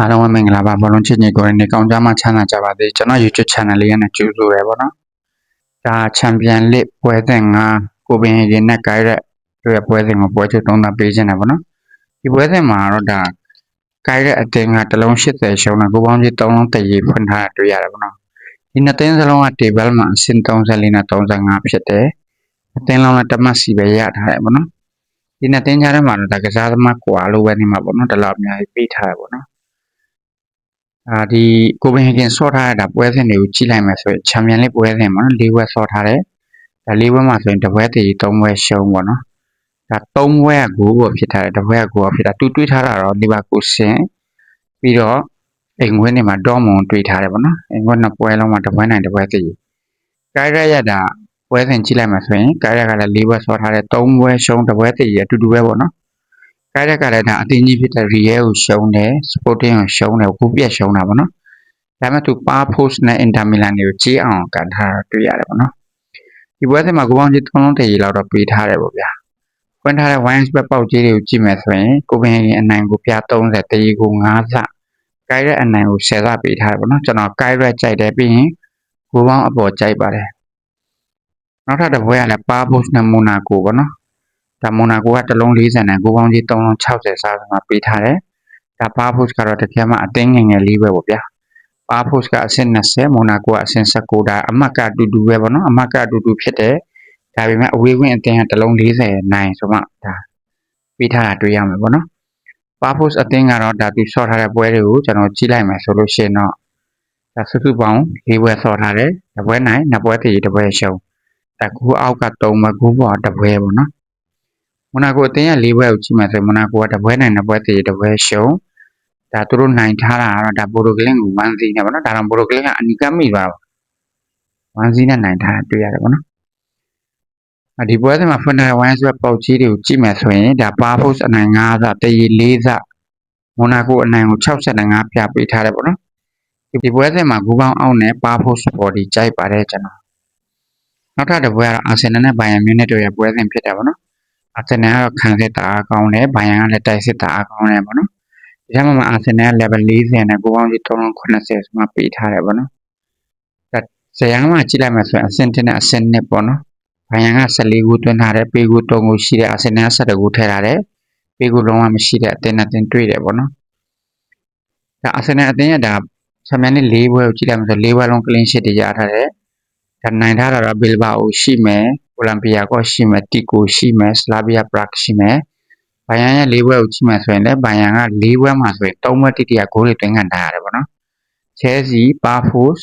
အားလုံးပဲမင်္ဂလာပါဘောလုံးချစ်ညီကိုရနေကောင်းကြမှာချမ်းသာကြပါစေကျွန်တော် YouTube channel လေးနဲ့ကြိုဆိုရပါတော့ဒါချန်ပီယံလစ်ပွဲစဉ်ကကိုပင်ရင်နဲ့ကြိုက်တဲ့သူရဲ့ပွဲစဉ်ကိုပွဲချုပ်သုံးသပ်ပေးခြင်းတယ်ဗောနော်ဒီပွဲစဉ်မှာတော့ဒါကြိုက်တဲ့အတင်းကတလုံး80ရှုံးတာကိုပေါင်းကြီး3လုံးတည်ရဖွင့်ထားတာတွေ့ရတယ်ဗောနော်ဒီနှစ်တင်းစလုံးက table မှာအဆင့်34နဲ့35ဖြစ်တယ်အတင်းလုံးနဲ့တမတ်စီပဲရထားတယ်ဗောနော်ဒီနှစ်တင်းကြားထဲမှာတော့ဒါကစားသမားကွာလို့ပဲနေမှာပေါ့နော်ဒီလောက်အများကြီးပေးထားတယ်ပေါ့နော် အာဒီကိုပင်ဟဂင်ဆော့ထားတဲ့ဒါပွဲစဉ်တွေကိုကြည့်လိုက်မယ်ဆိုရင်ချန်ပီယံလိပွဲစဉ်မှာ၄ဘွဲဆော့ထားတယ်ဒါ၄ဘွဲမှာဆိုရင်တစ်ဘွဲတည်၃ဘွဲရှုံးပေါ့နော်ဒါ၃ဘွဲကဂိုးပေါ်ဖြစ်ထားတယ်တစ်ဘွဲကဂိုးပေါ်ဖြစ်တာတူတွေးထားတာတော့လီဗာပူးဆင်ပြီးတော့အိမ်ခွင်းနေမှာဒေါ်မွန်တွေးထားတယ်ပေါ့နော်အိမ်ခွင်းနှစ်ပွဲလုံးမှာတစ်ပွဲနိုင်တစ်ပွဲတည်ကိုင်ရရတာပွဲစဉ်ကြည့်လိုက်မှဆိုရင်ကိုင်ရကလည်း၄ဘွဲဆော့ထားတယ်၃ဘွဲရှုံးတစ်ပွဲတည်အတူတူပဲပေါ့နော် ကိုင်ရကလည်းဒါအတင်းကြီးဖြစ်တဲ့ရီယဲကိုရှုံးတယ်စပိုတင်းကိုရှုံးတယ်ဘူးပြက်ရှုံးတာပေါ့နော်ဒါပေမဲ့သူပါဖိုးစ်နဲ့အင်တာမီလန်တွေကိုကြီးအောင်ကန်ထားတာတွေ့ရတယ်ပေါ့နော်ဒီပွဲစဉ်မှာကိုပေါင်းကြီးသုံးလုံးတည်လောက်တော့ပေးထားတယ်ပေါ့ဗျာဖွင့်ထားတဲ့ wines ဘက်ပေါက်ကြီးတွေကိုကြည့်မယ်ဆိုရင်ကိုပင်ရင်အနိုင်ကိုပြ30တည်ကို9စကိုင်ရက်အနိုင်ကို10စပေးထားတယ်ပေါ့နော်ကျွန်တော်ကိုင်ရက်ကြိုက်တယ်ပြီးရင်ကိုပေါင်းအပေါ်ကြိုက်ပါတယ်နောက်ထပ်တစ်ပွဲကလည်းပါဖိုးစ်နဲ့မိုနာကိုပေါ့နော် ဒါမိုနာကိုကတစ်လုံး40နဲ့ကိုပေါင်းကြီး3လုံး60စားမှာပေးထားတယ်ဒါပါဖိုးစ်ကတော့တကယ်မှအသိငယ်ငယ်လေးပဲပေါ့ဗျာပါဖို့စ်ကအဆင့်20မိုနာကိုကအဆင့်19ဒါအမတ်ကအတူတူပဲပေါ့နော်အမတ်ကအတူတူဖြစ်တယ်ဒါပေမဲ့အဝေးဝင်အတင်းကတလုံး40နိုင်ဆိုမှဒါပေးထားတာတွေ့ရမှာပေါ့နော်ပါဖို့စ်အတင်းကတော့ဒါသူဆော့ထားတဲ့ပွဲတွေကိုကျွန်တော်ကြည့်လိုက်မယ်ဆိုလို့ရှိရင်တော့ဒါစုစုပေါင်း၄ပွဲဆော့ထားတယ်တစ်ပွဲနိုင်နှစ်ပွဲတည်တစ်ပွဲရှုံးဒါကူအောက်က3ပွဲကူပေါ်တစ်ပွဲပေါ့နော် မိုနာကိုအတင်းက၄ပွဲကိုကြည့်မှဆိုမိုနာကိုကတစ်ပွဲနိုင်နှစ်ပွဲတည်တစ်ပွဲရှုံးဒါသူတို့နိုင်ထားတာကတော့ဒါပိုရိုကလင်းကို1စီးနဲ့ပေါ့နော်ဒါတော့ပိုရိုကလင်းကအနီကမိပါဘူး1စီးနဲ့နိုင်ထားတာတွေ့ရတယ်ပေါ့နော်ဒီပွဲစဉ်မှာဖွင့်ထားတဲ့ wine swap ပေါက်ကြီးတွေကိုကြည့်မယ်ဆိုရင်ဒါ Barfos အနိုင်9စတရီ4စမိုနာကိုအနိုင်ကို65ပြပေးထားတယ်ပေါ့နော်ဒီပွဲစဉ်မှာဂူပေါင်းအောင်နဲ့ Barfos body ကြိုက်ပါတယ်ကျွန်တော်နောက်ထပ်တစ်ပွဲကတော့ Arsenal နဲ့ Bayern Munich တို့ရဲ့ပွဲစဉ်ဖြစ်တယ်ပေါ့နော် Arsenal ကတော့ခံစစ်တာအကောင်းတယ် Bayern ကလည်းတိုက်စစ်တာအကောင်းတယ်ပေါ့နော်ဒီထဲမှာအာဆင်နယ် level 40နဲ့ကိုပေါင်းကြီး380ဆိုမှပေးထားတယ်ပေါ့နော်။ဒါဇယံမှာကြည့်လိုက်မှဆိုရင်အဆင့်1နဲ့အဆင့်2ပေါ့နော်။ဘိုင်ယန်က14ခုသွင်းထားတယ်ပေကူ3ခုရှိတယ်အာဆင်နယ်က17ခုထည့်ထားတယ်ပေကူလုံးဝမရှိတဲ့အတင်းနဲ့တင်းတွေ့တယ်ပေါ့နော်။ဒါအာဆင်နယ်အတင်းရဒါဆမ်မန်နဲ့၄ဘွဲကိုကြည့်လိုက်မှဆို၄ဘွဲလုံး clean sheet တွေရထားတယ်။ ဒါနိုင်ထားတာတော့ဘီလ်ဘာအိုရှိမယ်။ကိုလံဘီယာကောရှိမယ်တီကိုရှိမယ်စလာဗီယာပရက်ရှိမယ်။ဘိုင်ယန်ရဲ့၄ဘွဲကိုကြည့်မှဆိုရင်လည်းဘိုင်ယန်က၄ဘွဲမှာဆိုရင်၃ဘွဲတိတိကဂိုးတွေတွင်းခံထားရတယ်ပေါ့နော်။ Chelsea, Barfos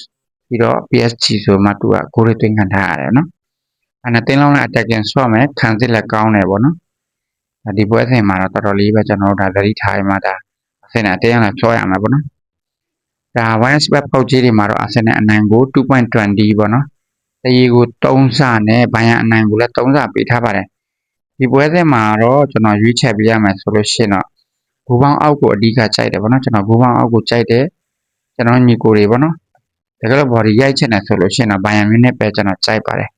ပြီးတော့ PSG ဆိုမှသူကဂိုးတွေတွင်းခံထားရတယ်နော်။အဲ့ဒါတင်းလုံးနဲ့ attacking ဆော့မယ်ခံစစ်လည်းကောင်းတယ်ပေါ့နော်။ဒီပွဲစဉ်မှာတော့တော်တော်လေးပဲကျွန်တော်တို့ဒါသတိထားရမှာဒါအဆင်နဲ့တင်းလည်းဆော့ရမှာပေါ့နော်။ဒါ wine spread ပေါက်ကြီးတွေမှာတော့အဆင်နဲ့အနိုင်ကို2.20ပေါ့နော်။ တရီကို3စနဲ့ဘိုင်ယန်အနိုင်ကိုလည်း3စပေးထားပါတယ်ဒီပွဲစဉ်မှာတော့ကျွန်တော်ရွေးချက်ပြရမယ်ဆိုလို့ရှိရင်တော့ဘူပေါင်းအောက်ကိုအဓိကကြိုက်တယ်ဗောနော်ကျွန်တော်ဘူပေါင်းအောက်ကိုကြိုက်တယ်ကျွန်တော်ညီကိုတွေဗောနော်တကယ်လို့ body ရိုက်ချက်နေဆိုလို့ရှိရင်တော့ဘိုင်ယန်မင်းနဲ့ပဲကျွန်တော်ကြိုက်ပါတယ်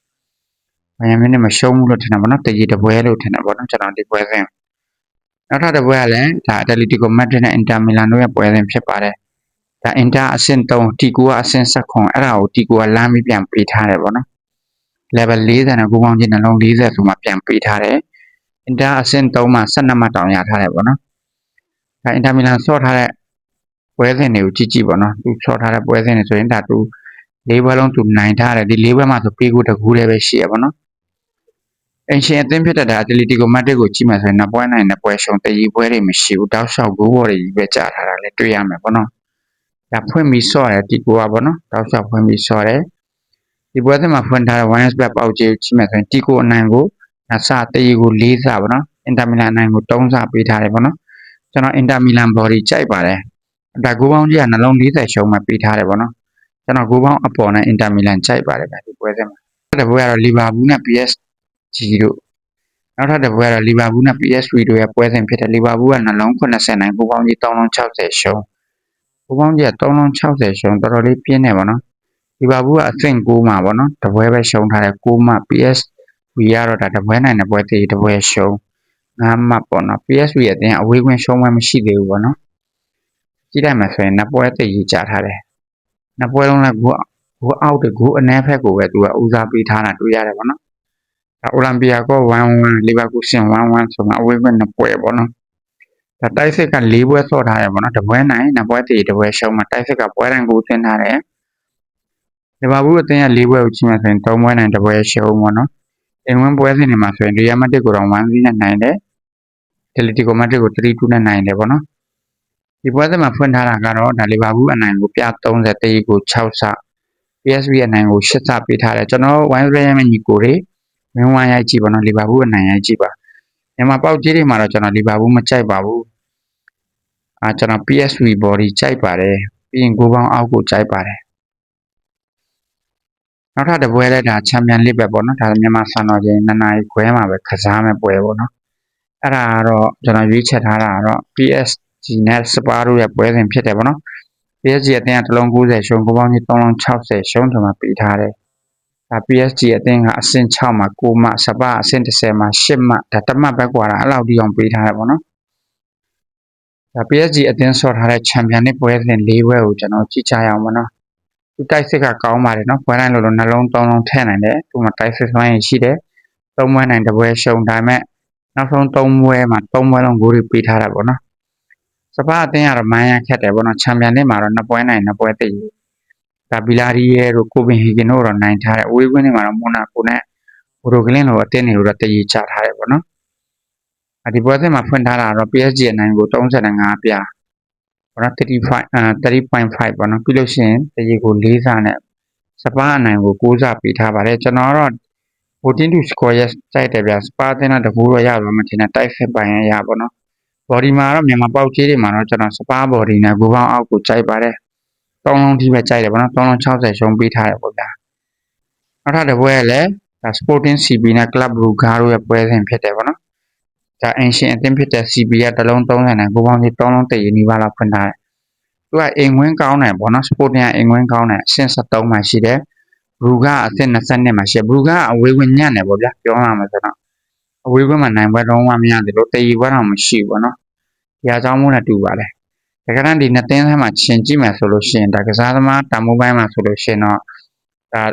ဘိုင်ယန်မင်းနဲ့မရှုံးဘူးလို့ထင်တယ်ဗောနော်တကြီးတပွဲလို့ထင်တယ်ဗောနော်ကျွန်တော်ဒီပွဲစဉ်နောက်ထပ်တစ်ပွဲကလည်းဒါ Atletico Madrid နဲ့ Inter Milan တို့ရဲ့ပွဲစဉ်ဖြစ်ပါတယ် ဒါ Inter အဆင့်3 Tico ကအဆင့်7ခွန်အဲ့ဒါကို Tico ကလမ်းပြီးပြန်ပေးထားတယ်ဗောနော် level 40နဲ့ကိုပေါင်းချင်းနှလုံး40ဆိုမှပြန်ပေးထားတယ်အင်တာအဆင့်3မှာ12မှတ်တောင်ရထားတယ်ပေါ့နော်။ဒါအင်တာမီလန်ဆော့ထားတဲ့ပွဲစဉ်တွေကိုကြည့်ကြည့်ပေါ့နော်။သူဆော့ထားတဲ့ပွဲစဉ်တွေဆိုရင်ဒါသူ၄ဘွဲလုံးသူနိုင်ထားတယ်ဒီ၄ဘွဲမှာဆိုပေးကူတကူလည်းပဲရှိရပေါ့နော်။အင်ရှင်အသင်းဖြစ်တဲ့ဒါအတလီတီကိုမတ်တစ်ကိုကြည့်မှဆိုရင်နှစ်ပွဲနိုင်နှစ်ပွဲရှုံးတရီပွဲတွေမရှိဘူးတောက်လျှောက်ဂိုးဘော်တွေကြီးပဲကြာထားတာလည်းတွေ့ရမယ်ပေါ့နော်။ ဒါဖွင့်ပြီးဆော့တယ်တီကိုကပေါ့နော်တောက်လျှောက်ဖွင့်ပြီးဆော့တယ်ဒီပွဲစဉ်မှာဖွင့်ထားတဲ့ Wines Black ပေါက်ကြီးကိုကြည့်မှဆိုရင်တီကိုအနိုင်ကိုအစတရီကို၄စပါနော်အင်တာမီလန်အနိုင်ကို3စပေးထားတယ်ပေါ့နော်ကျွန်တော်အင်တာမီလန် body ကြိုက်ပါတယ်ဒါဂိုးပေါင်းကြီးကနှလုံး40ရှုံးမှပေးထားတယ်ပေါ့နော်ကျွန်တော်ဂိုးပေါင်းအပေါ်နဲ့အင်တာမီလန်ကြိုက်ပါတယ်ဗျဒီပွဲစဉ်မှာတစ်ပွဲကတော့လီဗာပူးနဲ့ PSG တို့နောက်ထပ်တစ်ပွဲကတော့လီဗာပူးနဲ့ PSV တို့ရဲ့ပွဲစဉ်ဖြစ်တယ်လီဗာပူးကနှလုံး80နိုင်ဂိုးပေါင်းကြီး360ရှုံး ဂိုးပေါင်းကြီးက360ရှုံးတော်တော်လေးပြင်းနေပါနော်လီဗာပူးကအဆင့်6မှာပေါ့နော်တပွဲပဲရှုံးထားတယ်6မှာ PS ဝီကတော့ဒါတပွဲနိုင်တဲ့ပွဲတည်တပွဲရှုံးငါးမှတ်ပေါ့နော် PSV အတင်းအဝေးကွင်းရှုံးမှမရှိသေးဘူးပေါ့နော်ကြည့်လိုက်မှဆိုရင်နှစ်ပွဲသိရေးကြထားတယ်နှစ်ပွဲလုံးလည်းဂိုးဂိုးအောက်တဂိုးအနည်းဖက်ကိုပဲသူကဦးစားပေးထားတာတွေ့ရတယ်ပေါ့နော်ဒါအိုလံပီယာကော1-1လီဗာပူးဆင်1-1ဆိုမှအဝေးဘက်နှစ်ပွဲပေါ့နော် ဒါတိုက်စစ်က၄ပွဲဆော့ထားတယ်ပေါ့နော်တပွဲနိုင်နှစ်ပွဲတည်တပွဲရှုံးမှတိုက်စစ်ကပွဲတိုင်းကိုသင်ထားတယ်လီဗာပူးအသင်းက၄ပွဲကိုချင်းမှဆိုရင်၃ပွဲနိုင်တပွဲရှုံးပေါ့နော်အင်ဝင်းပွဲစဉ်တွေမှာဆိုရင်ရီယယ်မက်ဒရစ်ကိုတော့1-0နဲ့နိုင်တယ်အတလက်တီကိုမက်ဒရစ်ကို3-2နဲ့နိုင်တယ်ပေါ့နော်ဒီပွဲစဉ်မှာဖွင့်ထားတာကတော့ဒါလီဗာပူးအနိုင်ကိုပြ30တေးကို6ဆ PSV အနိုင်ကို8ဆပေးထားတယ်ကျွန်တော်ဝိုင်းရရမညီကိုတွေမင်းဝိုင်းရိုက်ကြည့်ပါနော်လီဗာပူးအနိုင်ရိုက်ကြည့်ပါ မြန်မာပေါက်ကြီးတွေမှာတော့ကျွန်တော်လီဗာပူးမကြိုက်ပါဘူးအာကျွန်တော် PSV body ကြိုက်ပါတယ်ပြီးရင်ကိုပေါင်းအောက်ကိုကြိုက်ပါတယ်နောက်ထပ်တစ်ပွဲလဲဒါချန်ပီယံလိပဲပေါ့နော်ဒါမြန်မာစံတော်ချိန်နှစ်နာရီခွဲမှာပဲကစားမဲ့ပွဲပေါ့နော်အဲ့ဒါကတော့ကျွန်တော်ရွေးချက်ထားတာကတော့ PSG နဲ့စပါတို့ရဲ့ပွဲစဉ်ဖြစ်တယ်ပေါ့နော် PSG အသင်းကတစ်လုံး90ရှုံးကိုပေါင်းကြီး3လုံး60ရှုံးတယ်မှာပေးထားတယ် ဒါ PSG အသင်းကအဆင့်6မှာ9မှစပါအဆင့်10မှာ10မှဒါတမတ်ပဲกว่าတာအဲ့လောက်ဒီအောင်ပေးထားတယ်ပေါ့နော်ဒါ PSG အသင်းဆော့ထားတဲ့ချန်ပီယံလိပွဲစဉ်၄ပွဲကိုကျွန်တော်ကြည့်ကြရအောင်ပေါ့နော်သူတိုက်စစ်ကကောင်းပါတယ်နော်ပွဲတိုင်းလိုလိုနှလုံးသုံးလုံးထည့်နိုင်တယ်သူမှတိုက်စစ်စွမ်းရည်ရှိတယ်သုံးပွဲနိုင်တစ်ပွဲရှုံးဒါပေမဲ့နောက်ဆုံးသုံးပွဲမှာသုံးပွဲလုံးဂိုးတွေပေးထားတာပေါ့နော်စပါအသင်းကတော့မန်ရခက်တယ်ပေါ့နော်ချန်ပီယံလိမှာတော့နှစ်ပွဲနိုင်နှစ်ပွဲသိ ဒါဘီလာရီယဲတို့ကိုပင်ဟီဂင်တို့တော့နိုင်ထားတယ်အဝေးကွင်းတွေမှာတော့မိုနာကိုနဲ့ဘိုရိုကလင်းတို့အသင်းတွေကိုတော့တည်ချထားတယ်ပေါ့နော်ဒီပွဲစဉ်မှာဖွင့်ထားတာတော့ PSG အနိုင်ကို35ပြပေါ့နော်35အဲ30.5ပေါ့နော်ပြီးလို့ရှိရင်တရေကို4ဆနဲ့စပါးအနိုင်ကို6ဆပေးထားပါတယ်ကျွန်တော်ကတော့14 to score yes စိုက်တယ်ဗျာစပါးတင်တာတကူတော့ရပါမှထင်တယ်တိုက်စစ်ပိုင်ရရပါတော့ body မှာတော့မြန်မာပေါက်ကြီးတွေမှာတော့ကျွန်တော်စပါး body နဲ့ကိုပေါင်းအောက်ကိုကြိုက်ပါတယ် 3လုံးထိပဲကြိုက်တယ်ပေါ့နော်3လုံး60ရှုံးပေးထားတယ်ပေါ့ဗျာနောက်ထပ်တစ်ပွဲလည်းဒါ Sporting CB နဲ့ Club Brugge တို့ရဲ့ပွဲစဉ်ဖြစ်တယ်ပေါ့နော်ဒါအင်ရှင်အသင်းဖြစ်တဲ့ CB ကတစ်လုံး30နဲ့ကိုပေါင်းကြီး3လုံးတည်ရနီးပါးလောက်ဖွင့်ထားတယ်သူကအိမ်ဝင်းကောင်းတယ်ပေါ့နော် Sporting ကအိမ်ဝင်းကောင်းတယ်အဆင့်73မှာရှိတယ်ဘရူကအဆင့်22မှာရှိဘရူကအဝေးဝင်ညံ့တယ်ပေါ့ဗျာပြောရမှာဆိုတော့အဝေးဘက်မှာနိုင်ပွဲတော့မှမရတယ်လို့တည်ရပွဲတော့မရှိဘူးပေါ့နော်။ဒီအကြောင်းမို့နဲ့တူပါတယ်။ ဒါကရန်ဒီနှစ်သင်းထဲမှာရှင်ကြည့်မယ်ဆိုလို့ရှိရင်ဒါကစားသမားတာမိုးပိုင်းမှာဆိုလို့ရှိရင်တော့ဒါ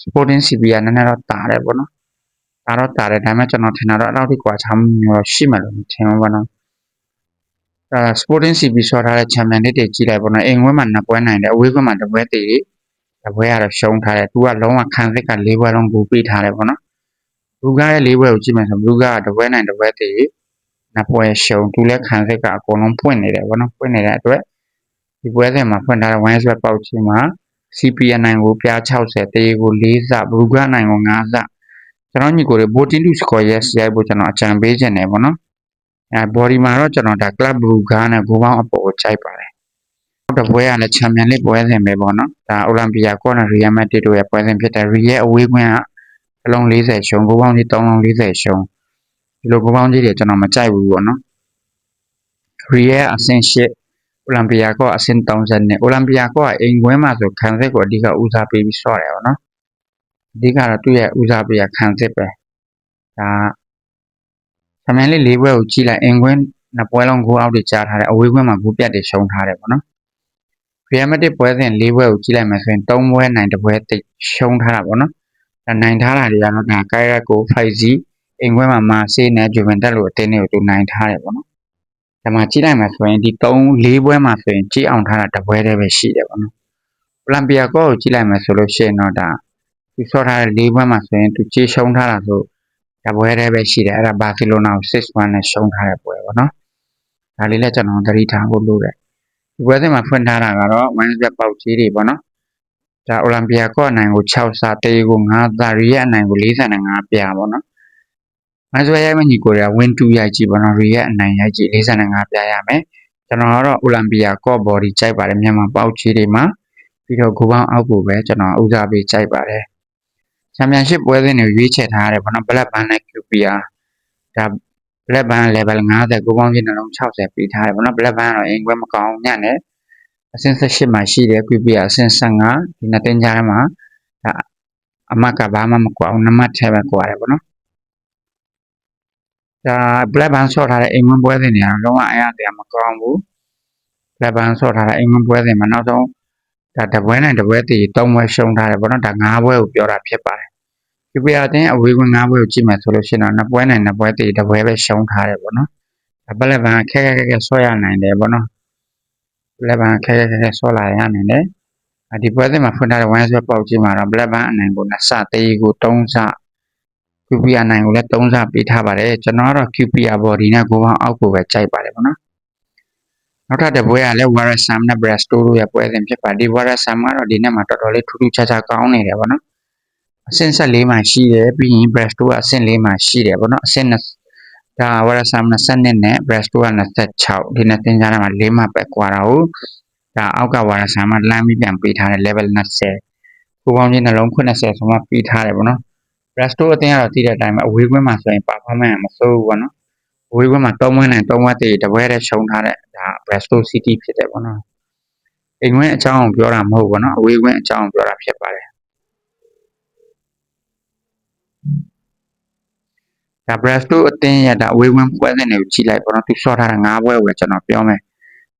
Sporting CP ကနည်းနည်းတော့တာတယ်ပေါ့နော်။ဒါတော့တာတယ်ဒါပေမဲ့ကျွန်တော်ထင်တာတော့အဲ့လောက်ထိကွာခြားမှုမျိုးရှိမှလို့ထင်ပါဘောနော်။အဲ Sporting CP ဆော်ထားတဲ့ Champion League တွေကြီးလိုက်ပေါ့နော်။အိမ်ဝဲမှာနှစ်ပွဲနိုင်တယ်အဝေးဘက်မှာတစ်ပွဲတည်တယ်။တစ်ပွဲကတော့ရှုံးထားတယ်။သူကလုံးဝခံစစ်က၄ပွဲလုံးဘူပေးထားတယ်ပေါ့နော်။ဘူကားရဲ့၄ပွဲကိုကြည့်မယ်ဆိုဘူကားကတစ်ပွဲနိုင်တစ်ပွဲတည် နှစ်ပွဲရှုံးသူလည်းခံစစ်ကအကုန်လုံးပွင့်နေတယ်ပေါ့နော်။ပွင့်နေတဲ့အတွက်ဒီပွဲစဉ်မှာဖွင့်ထားတဲ့ wine sweat ပေါက်ချင်းမှာ CPN နိုင်ကိုပြား60တေးကို4စဘူကားနိုင်ကို5စကျွန်တော်ညီကိုတွေ voting to score yes ရိုက်ဖို့ကျွန်တော်အကြံပေးခြင်းတယ်ပေါ့နော်။အဲ body မှာတော့ကျွန်တော်ဒါ club brugge နဲ့ဂိုးပေါင်းအပေါ်ကိုကြိုက်ပါတယ်။တပွဲကလည်းချန်ပီယံလိပွဲစဉ်ပဲပေါ့နော်ဒါအိုလံပီယာကောနဲ့ရီယယ်မက်ဒရစ်တို့ရဲ့ပွဲစဉ်ဖြစ်တဲ့ရီယယ်အဝေးကွင်းကအလုံး40ရှုံးဂိုးပေါင်းကြီး3လုံး40ရှုံး ဒီလိုဂိုးပေါင်းကြီးတွေကျွန်တော်မကြိုက်ဘူးပေါ့နော်ရီယယ်အဆင့်8အိုလံပီယာကောအဆင့်30နဲ့အိုလံပီယာကောကအိမ်ကွင်းမှာဆိုခံစစ်ကိုအဓိကဦးစားပေးပြီးဆော့တယ်ပေါ့နော်အဓိကတော့သူ့ရဲ့ဦးစားပေးရခံစစ်ပဲဒါဆမန်လေး၄ပွဲကိုကြည့်လိုက်အိမ်ကွင်းနှစ်ပွဲလုံးဂိုးအောက်တွေကြားထားတယ်အဝေးကွင်းမှာဂိုးပြတ်တွေရှုံးထားတယ်ပေါ့နော်ရီယယ်မက်ဒရစ်ပွဲစဉ်၄ပွဲကိုကြည့်လိုက်မယ်ဆိုရင်၃ပွဲနိုင်တစ်ပွဲတိတ်ရှုံးထားတာပေါ့နော်ဒါနိုင်ထားတာတွေကတော့ဒါကိုင်ရက်ကို 5G အိမ်ခွဲမှာမာဆေးနဲ့ဂျူဗန်တက်လိုအတင်းတွေကိုသူနိုင်ထားတယ်ပေါ့နော်။ဒါမှကြည့်လိုက်မယ်ဆိုရင်ဒီ3 4ပွဲမှာဆိုရင်ကြည့်အောင်ထားတာတစ်ပွဲတည်းပဲရှိတယ်ပေါ့နော်။ပလန်ပီယာကောကိုကြည့်လိုက်မယ်ဆိုလို့ရှိရင်တော့ဒါသူဆော့ထားတဲ့၄ပွဲမှာဆိုရင်သူကြေးရှုံးထားတာဆိုတပွဲတည်းပဲရှိတယ်အဲ့ဒါဘာစီလိုနာကို6-1နဲ့ရှုံးထားတဲ့ပွဲပေါ့နော်။ဒါလေးလည်းကျွန်တော်သတိထားဖို့လိုတယ်။ဒီပွဲစဉ်မှာဖွင့်ထားတာကတော့ minus ပေါက်ကြီးတွေပေါ့နော်။ဒါအိုလံပီယာကောအနိုင်ကို6စာတေးကို9စာရီရဲ့အနိုင်ကို45ပြပေါ့နော် မန်ဆွဲရိုက်မညီကိုရဝင်း2ရိုက်ကြည့်ပါတော့ရီရဲ့အနိုင်ရိုက်ကြည့်45ပြရမယ်ကျွန်တော်ကတော့အိုလံပီယာကော့ဘော်ဒီကြိုက်ပါတယ်မြန်မာပေါက်ချီတွေမှာပြီးတော့ဂိုးပေါင်းအောက်ကိုပဲကျွန်တော်ဦးစားပေးကြိုက်ပါတယ်ချန်ပီယံရှစ်ပွဲစဉ်တွေရွေးချယ်ထားရတယ်ဘာလို့ဘလက်ဘန်နဲ့ QPR ဒါဘလက်ဘန် level 50ဂိုးပေါင်းကြီးနှလုံး60ပေးထားတယ်ဘာလို့ဘလက်ဘန်ကတော့အင်ကွဲမကောင်းညံ့တယ်အဆင့်18မှာရှိတယ် QPR အဆင့်15ဒီနှစ်တင်းကြားမှာဒါအမကဘာမှမကွာဘူးနမတ်ထဲပဲကွာတယ်ဗောနော် ဒါ black band ဆော့ထားတဲ့အိမ်မွန်းပွဲစဉ်တွေကတော့လုံးဝအရတရားမကောင်းဘူးလက်ပန်းဆော့ထားတာအိမ်ဝင်ပွဲစဉ်မှာနောက်ဆုံးဒါတပွဲနဲ့တပွဲတည်၃ပွဲရှုံးထားတယ်ပေါ့နော်ဒါ၅ပွဲကိုပြောတာဖြစ်ပါတယ် QPR အတင်းအဝေးကွင်း၅ပွဲကိုကြည့်မယ်ဆိုလို့ရှိရင်တော့နှစ်ပွဲနိုင်နှစ်ပွဲတည်တပွဲပဲရှုံးထားတယ်ပေါ့နော်ဒါပလက်ပန်းခက်ခက်ခက်ခက်ဆော့ရနိုင်တယ်ပေါ့နော်ပလက်ပန်းခက်ခက်ခက်ခက်ဆော့လာရနိုင်တယ်ဒီပွဲစဉ်မှာဖွင့်ထားတဲ့ one shot ပေါက်ကြီးမှာတော့ black band အနိုင်ကို2စတေးကို3စ QPR နိုင်ကိုလည်း3စပေးထားပါတယ်ကျွန်တော်ကတော့ QPR body နဲ့ကိုပေါင်းအောက်ကိုပဲကြိုက်ပါတယ်ပေါ့နော်နောက်ထပ်တစ်ပွဲကလည်း Warasam နဲ့ Bresto တို့ရဲ့ပွဲစဉ်ဖြစ်ပါဒီ Warasam ကတော့ဒီနေ့မှာတော်တော်လေးထူးထူးခြားခြားကောင်းနေတယ်ပေါ့နော်အဆင့်14မှာရှိတယ်ပြီးရင် Bresto ကအဆင့်4မှာရှိတယ်ပေါ့နော်အဆင့်ဒါ Warasam 20နဲ့ Bresto က26ဒီနှစ်သင်ကြားထဲမှာ4မှာပဲကွာတာဟုတ်ဒါအောက်ကဝါရဆာမှာလမ်းပြီးပြန်ပေးထားတဲ့ level 20ကိုပေါင်းချင်းနှလုံး80ဆိုမှပေးထားတယ်ပေါ့နော် Resto အတင်းကတော့တည်တဲ့အတိုင်းပဲအဝေးကွင်းမှာဆိုရင် performance မစိုးဘူးပေါ့နော်အဝေးကွင်းမှာ3ဝင်းနိုင်3ဝက်တည်တပွဲတည်းရှုံးထားတဲ့ဒါ Resto City ဖြစ်တယ်ပေါ့နော်အိမ်ကွင်းအကြောင်းကိုပြောတာမဟုတ်ဘူးပေါ့နော်အဝေးကွင်းအကြောင်းကိုပြောတာဖြစ်ပါတယ်ဒါ Bresto အတင်းရတာအဝေးကွင်းပွဲစဉ်တွေကိုကြည့်လိုက်ပေါ့နော်သူဆော့ထားတာ၅ပွဲကိုကျွန်တော်ပြောမယ်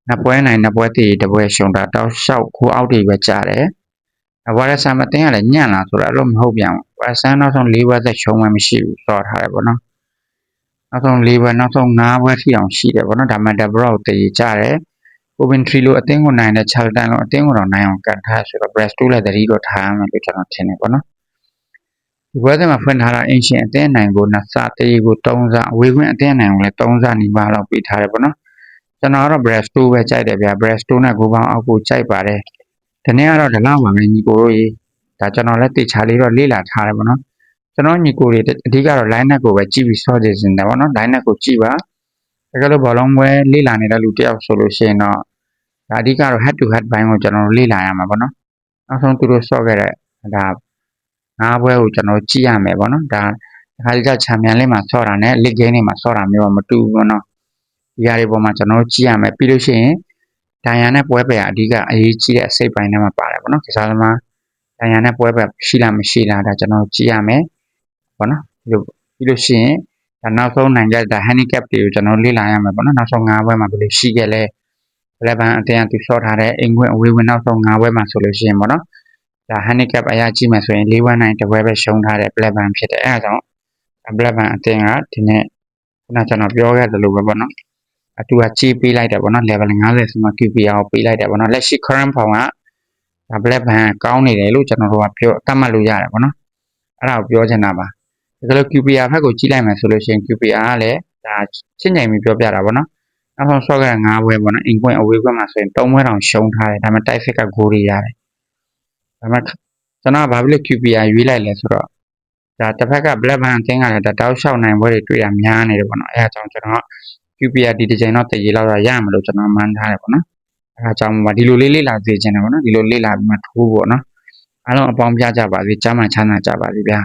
နှစ်ပွဲနိုင်နှစ်ပွဲတည်တစ်ပွဲရှုံတာတောက်လျှောက်ကိုအောက်တွေပဲကြားတယ်။ဝါရဆာမတင်ကလည်းညံ့လာဆိုတာအဲ့လိုမဟုတ်ပြန်ဘူး။ ဝါရဆာနောက်ဆုံး၄ပွဲသက်ရှုံးမှမရှိဘူးစောထားတယ်ပေါ့နော်။နောက်ဆုံး၄ပွဲနောက်ဆုံး၅ပွဲထိအောင်ရှိတယ်ပေါ့နော်။ဒါမှဒဘရော့တည်ကြတယ်။ Coventry လိုအသင်းကိုနိုင်တဲ့ Charlton လိုအသင်းကိုတော့နိုင်အောင်ကန်ထားဆိုတော့ Brest လည်းတတိတော့ထားရမယ်လို့ကျွန်တော်ထင်တယ်ပေါ့နော်။ဒီပွဲစဉ်မှာဖွင့်ထားတာအင်ရှင်အသင်းနိုင်ကိုနှစ်စတရီကို၃စအဝေးကွင်းအသင်းနိုင်ကိုလည်း၃စနီးပါးလောက်ပေးထားတယ်ပေါ့နော်။ကျွန်တော်ကတော့ Bresto ပဲကြိုက်တယ်ဗျာ Bresto နဲ့ကိုပေါင်းအောက်ကိုကြိုက်ပါတယ်ဒီနေ့ကတော့ဒီလောက်ပါပဲညီကိုတို့ရေ ဒါကျွန်တော်လည်းတေချာလေးတော့လေ့လာထားတယ်ပေါ့နော်ကျွန်တော်ညီကိုတွေအဓိကတော့ line net ကိုပဲကြည့်ပြီးစောကြည့်စင်တယ်ပေါ့နော် line net ကိုကြည့်ပါတကယ်လို့ဘောလုံးပွဲလေ့လာနေတဲ့လူတယောက်ဆိုလို့ရှိရင်တော့ဒါအဓိကတော့ head to head ဘိုင်းကိုကျွန်တော်လေ့လာရမှာပေါ့နော်နောက်ဆုံးသူတို့စော့ခဲ့တဲ့ဒါငါးပွဲကိုကျွန်တော်ကြည့်ရမယ်ပေါ့နော်ဒါဒီခါလေးကချန်ပီယံလိမှာဆော့တာနဲ့ league game တွေမှာဆော့တာမျိုးမတူဘူးပေါ့နော်ဒီဟာတွေပေါ်မှာကျွန်တော်ကြည့်ရမယ်ပြီးလို့ရှိရင်ဒိုင်ယာနဲ့ပွဲပယ်အဓိကအရေးကြီးတဲ့အစိတ်ပိုင်းထဲမှာပါတယ်ပေါ့နော်ကစားသမား ဒိုင်ယာနဲ့ပွဲပယ်ရှိလားမရှိလားဒါကျွန်တော်ကြည့်ရမယ်ပေါ့နော်ဒီလိုပြီးလို့ရှိရင်ဒါနောက်ဆုံးနိုင်ကြတဲ့ handicap တွေကိုကျွန်တော်လေ့လာရမယ်ပေါ့နော်နောက်ဆုံး၅ပွဲမှာဘယ်လိုရှိခဲ့လဲဘယ်ပန်းအတင်းအသူဆော့ထားတဲ့အင်ကွင်းအဝေးဝင်နောက်ဆုံး၅ပွဲမှာဆိုလို့ရှိရင်ပေါ့နော်ဒါ handicap အရာကြည့်မယ်ဆိုရင်၄ဝန်းနိုင်တပွဲပဲရှုံးထားတဲ့ black band ဖြစ်တယ်အဲဒါကြောင့် black band အတင်းကဒီနေ့ခုနကျွန်တော်ပြောခဲ့သလိုပဲပေါ့နော်အတူကချေးပေးလိုက်တယ်ပေါ့နော် level 50ဆိုမှ QPR ကိုပေးလိုက်တယ်ပေါ့နော်လက်ရှိ current form က ဒါ black band ကောင်းနေတယ်လို့ကျွန်တော်တို့ကပြောသတ်မှတ်လို့ရတယ်ပေါ့နော်အဲ့ဒါကိုပြောချင်တာပါဒါကြလို့ QPR ဘက်ကိုကြည့်လိုက်မယ်ဆိုလို့ရှိရင် QPR ကလည်းဒါချင်းချိန်ပြီးပြောပြတာပေါ့နော်နောက်ဆုံး short က9ဘွဲပေါ့နော် in point away ဘက်မှာဆိုရင်3ဘွဲတောင်ရှုံးထားတယ်ဒါပေမဲ့ type fit ကဂိုးတွေရတယ်ဒါပေမဲ့ကျွန်တော်ကဘာဖြစ်လို့ QPR ရွေးလိုက်လဲဆိုတော့ဒါတစ်ဖက်က black band အသင်းကလည်းဒါတောက်လျှောက်နိုင်ဘွဲတွေတွေ့ရများနေတယ်ပေါ့နော်အဲအကြောင်းကျွန်တော် QPR ဒီတစ်ချိန်တော့တည်ရလောက်တော့ရမှာလို့ကျွန်တော်မှန်းထားတယ်ပေါ့နော် အဲအကြောင်းမှာဒီလိုလေးလေ့လာစေချင်တယ်ပေါ့နော်ဒီလိုလေ့လာပြီးမှထိုးပေါ့နော်အားလုံးအပေါင်းပြကြပါစေကျမ်းမှချမ်းသာကြပါစေဗျာ